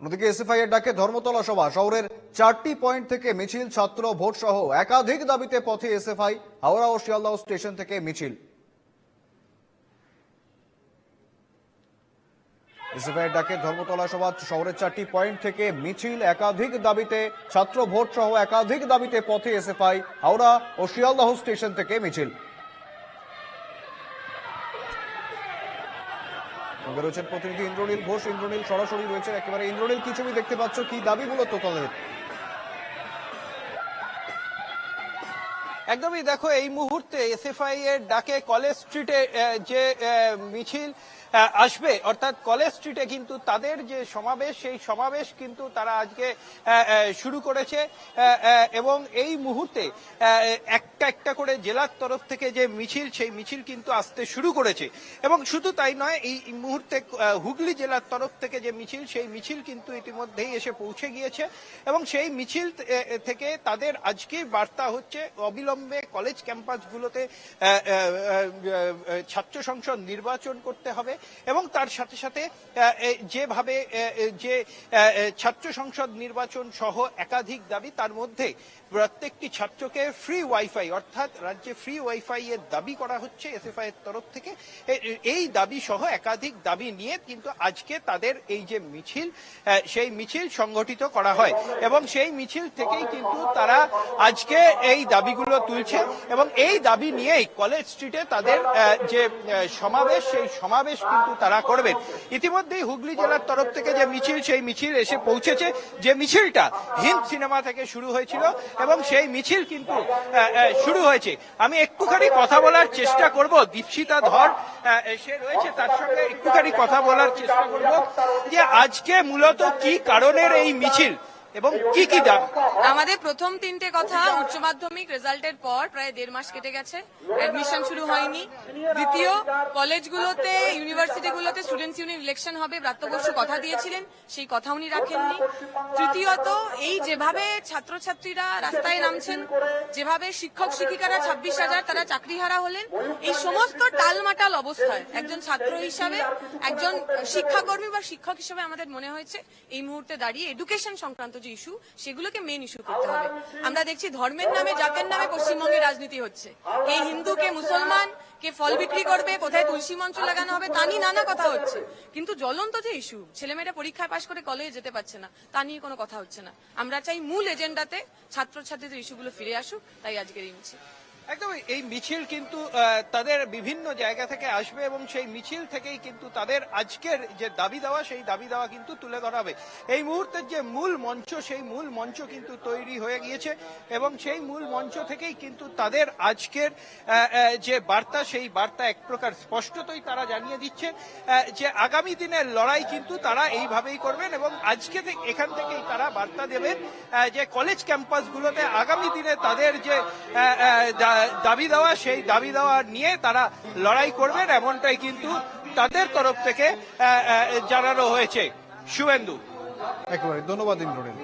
অন্যদিকে এসএফআই এর ডাকে ধর্মতলা সভা, শহরের চারটি পয়েন্ট থেকে মিছিল, ছাত্র ভোট সহ একাধিক দাবিতে পথে এসএফআই, হাওড়া ও শিয়ালদহ স্টেশন থেকে মিছিল। এসএফআই ডাকে ধর্মতলা সভা, শহরের চারটি পয়েন্ট থেকে মিছিল, একাধিক দাবিতে ছাত্র ভোট সহ একাধিক দাবিতে পথে এসএফআই, হাওড়া ও শিয়ালদহ স্টেশন থেকে মিছিল। সঙ্গে রয়েছেন প্রতিনিধি ইন্দ্রনীল ঘোষ। ইন্দ্রনীল সরাসরি রয়েছেন একেবারে। ইন্দ্রনীল, কি ছবি দেখতে পাচ্ছ? কি দাবি মূলত তাদের? একদমই দেখো, এই মুহূর্তে এসএফআই এর ডাকে কলেজ স্ট্রিটে যে মিছিল আসবে। অর্থাৎ কলেজ স্ট্রিটে কিন্তু তাদের যে সমাবেশ, সেই সমাবেশ কিন্তু তারা আজকে শুরু করেছে। এবং এই মুহূর্তে একটা একটা করে জেলার তরফ থেকে যে মিছিল, সেই মিছিল কিন্তু আসতে শুরু করেছে। এবং শুধু তাই নয়, এই মুহূর্তে হুগলি জেলার তরফ থেকে যে মিছিল, সেই মিছিল কিন্তু ইতিমধ্যেই এসে পৌঁছে গিয়েছে। এবং সেই মিছিল থেকে তাদের আজকে বার্তা হচ্ছে, অবিলম্বে কলেজ ক্যাম্পাসগুলোতে ছাত্র সংসদ নির্বাচন করতে হবে। এবং তার সাথে সাথে যেভাবে যে ছাত্র সংসদ নির্বাচন সহ একাধিক দাবি, তার মধ্যে প্রত্যেকটি ছাত্রকে ফ্রি ওয়াইফাই অর্থাৎ রাজ্যে ফ্রি ওয়াইফাই এর দাবি করা হচ্ছে এসএফআই এর তরফ থেকে। এই দাবি সহ একাধিক দাবি নিয়ে কিন্তু আজকে তাদের এই যে মিছিল সেই মিছিল সংগঠিত করা হয়। এবং সেই মিছিল থেকেই কিন্তু তারা আজকে এই দাবিগুলো তুলছে এবং এই দাবি নিয়েই কলেজ স্ট্রিটে তাদের যে সমাবেশ, সেই সমাবেশ কিন্তু তারা করবেন। ইতিমধ্যেই হুগলি জেলার তরফ থেকে যে মিছিল, সেই মিছিল এসে পৌঁছেছে। যে মিছিলটা হিন্দ সিনেমা থেকে শুরু হয়েছিল এবং সেই মিছিল কিন্তু শুরু হয়েছে। আমি একটুখানি কথা বলার চেষ্টা করব। দীপশিতা ধর সে রয়েছে, তার সঙ্গে একটুখানি কথা বলার চেষ্টা করব যে আজকে মূলত কি কারণের এই মিছিল? এবং কি কি দাবি আমাদের প্রথম তিনটে কথা উচ্চ মাধ্যমিক রেজাল্টের পর প্রায় দেড় মাস কেটে গেছে। অ্যাডমিশন শুরু হয়নি। দ্বিতীয়, কলেজগুলোতে, ইউনিভার্সিটিগুলোতে স্টুডেন্টস ইউনিয়ন ইলেকশন হবে, ব্রাত্য বসু কথা দিয়েছিলেন, সেই কথা উনি রাখেননি। তৃতীয়ত, এই যেভাবে ছাত্রছাত্রীরা রাস্তায় নামছেন, যেভাবে শিক্ষক শিক্ষিকারা ছাব্বিশ হাজার তারা চাকরিহারা হলেন, এই সমস্ত টালমাটাল অবস্থায় একজন ছাত্র হিসাবে, একজন শিক্ষাকর্মী বা শিক্ষক হিসাবে আমাদের মনে হয়েছে, এই মুহূর্তে দাঁড়িয়ে এডুকেশন সংক্রান্ত যে ইস্যু সেগুলোকে মেন ইস্যু করতে হবে। আমরা দেখছি ধর্মের নামে জাতের নামে পশ্চিমবঙ্গে রাজনীতি হচ্ছে। এই হিন্দুকে মুসলমান কে ফল বিক্রি করবে কোথায় তুলসী মঞ্চ লাগানো হবে তা নিয়ে নানা কথা হচ্ছে। কিন্তু জ্বলন্ত যে ইস্যু ছেলেমেয়েরা পরীক্ষায় পাশ করে কলেজে যেতে পারছে না তা নিয়ে কোনো কথা হচ্ছে না। আমরা চাই মূল এজেন্ডাতে ছাত্রছাত্রীদের ইস্যুগুলো ফিরে আসুক তাই আজকের এই মিছিল। একদম, এই মিছিল কিন্তু তাদের বিভিন্ন জায়গা থেকে আসবে এবং সেই মিছিল থেকেই কিন্তু তাদের আজকের যে দাবি দেওয়া, সেই দাবি দেওয়া কিন্তু তুলে ধরা হবে। এই মুহূর্তের যে মূল মঞ্চ, সেই মূল মঞ্চ কিন্তু তৈরি হয়ে গিয়েছে এবং সেই মূল মঞ্চ থেকেই কিন্তু তাদের আজকের যে বার্তা, সেই বার্তা এক প্রকার স্পষ্টতই তারা জানিয়ে দিচ্ছে যে আগামী দিনের লড়াই কিন্তু তারা এইভাবেই করবেন এবং আজকে এখান থেকেই তারা বার্তা দেবেন যে কলেজ ক্যাম্পাসগুলোতে আগামী দিনে তাদের যে দাবি দেওয়া, সেই দাবি দেওয়া নিয়ে তারা লড়াই করবেন, এমনটাই কিন্তু তাদের তরফ থেকে জানানো হয়েছে। শুভেন্দু। একেবারে, ধন্যবাদ ইন্দ্রনীল।